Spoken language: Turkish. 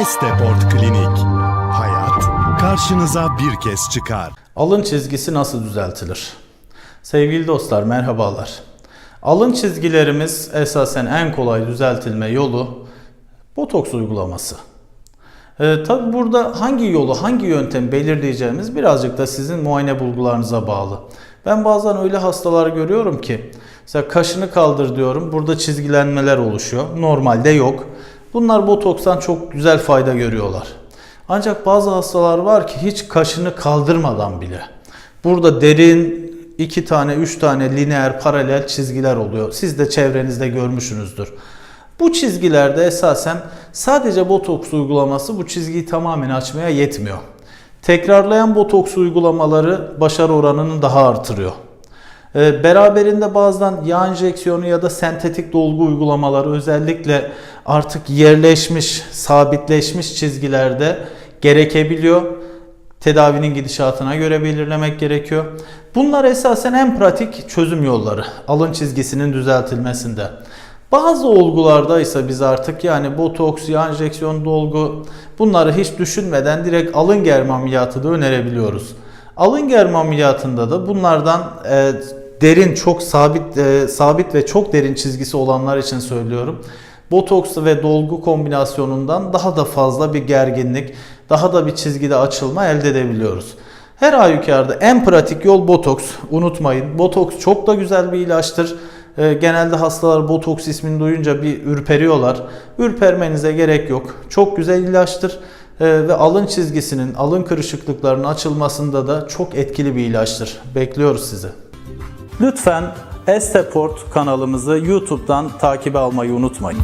Esteport Klinik. Hayat karşınıza bir kez çıkar. Alın çizgisi nasıl düzeltilir? Sevgili dostlar merhabalar. Alın çizgilerimiz esasen en kolay düzeltilme yolu botoks uygulaması. Ee, Tabi burada hangi yolu, hangi yöntem belirleyeceğimiz birazcık da sizin muayene bulgularınıza bağlı. Ben bazen öyle hastalar görüyorum ki mesela kaşını kaldır diyorum burada çizgilenmeler oluşuyor. Normalde yok. Bunlar botokstan çok güzel fayda görüyorlar. Ancak bazı hastalar var ki hiç kaşını kaldırmadan bile burada derin iki tane, üç tane lineer paralel çizgiler oluyor. Siz de çevrenizde görmüşsünüzdür. Bu çizgilerde esasen sadece botoks uygulaması bu çizgiyi tamamen açmaya yetmiyor. Tekrarlayan botoks uygulamaları başarı oranını daha artırıyor. Ee, Beraberinde bazen yağ enjeksiyonu ya da sentetik dolgu uygulamaları özellikle artık yerleşmiş, sabitleşmiş çizgilerde gerekebiliyor. Tedavinin gidişatına göre belirlemek gerekiyor. Bunlar esasen en pratik çözüm yolları alın çizgisinin düzeltilmesinde. Bazı olgularda ise biz artık yani botoks, yağ enjeksiyon dolgu bunları hiç düşünmeden direkt alın germe ameliyatı da önerebiliyoruz. Alın germe ameliyatında da bunlardan e, derin çok sabit e, sabit ve çok derin çizgisi olanlar için söylüyorum. Botoks ve dolgu kombinasyonundan daha da fazla bir gerginlik, daha da bir çizgide açılma elde edebiliyoruz. Her halükarda en pratik yol botoks. Unutmayın. Botoks çok da güzel bir ilaçtır. Ee, Genelde hastalar botoks ismini duyunca bir ürperiyorlar. Ürpermenize gerek yok. Çok güzel ilaçtır. Ee, Ve alın çizgisinin, alın kırışıklıklarının açılmasında da çok etkili bir ilaçtır. Bekliyoruz sizi. Lütfen Esteport kanalımızı YouTube'dan takip almayı unutmayın.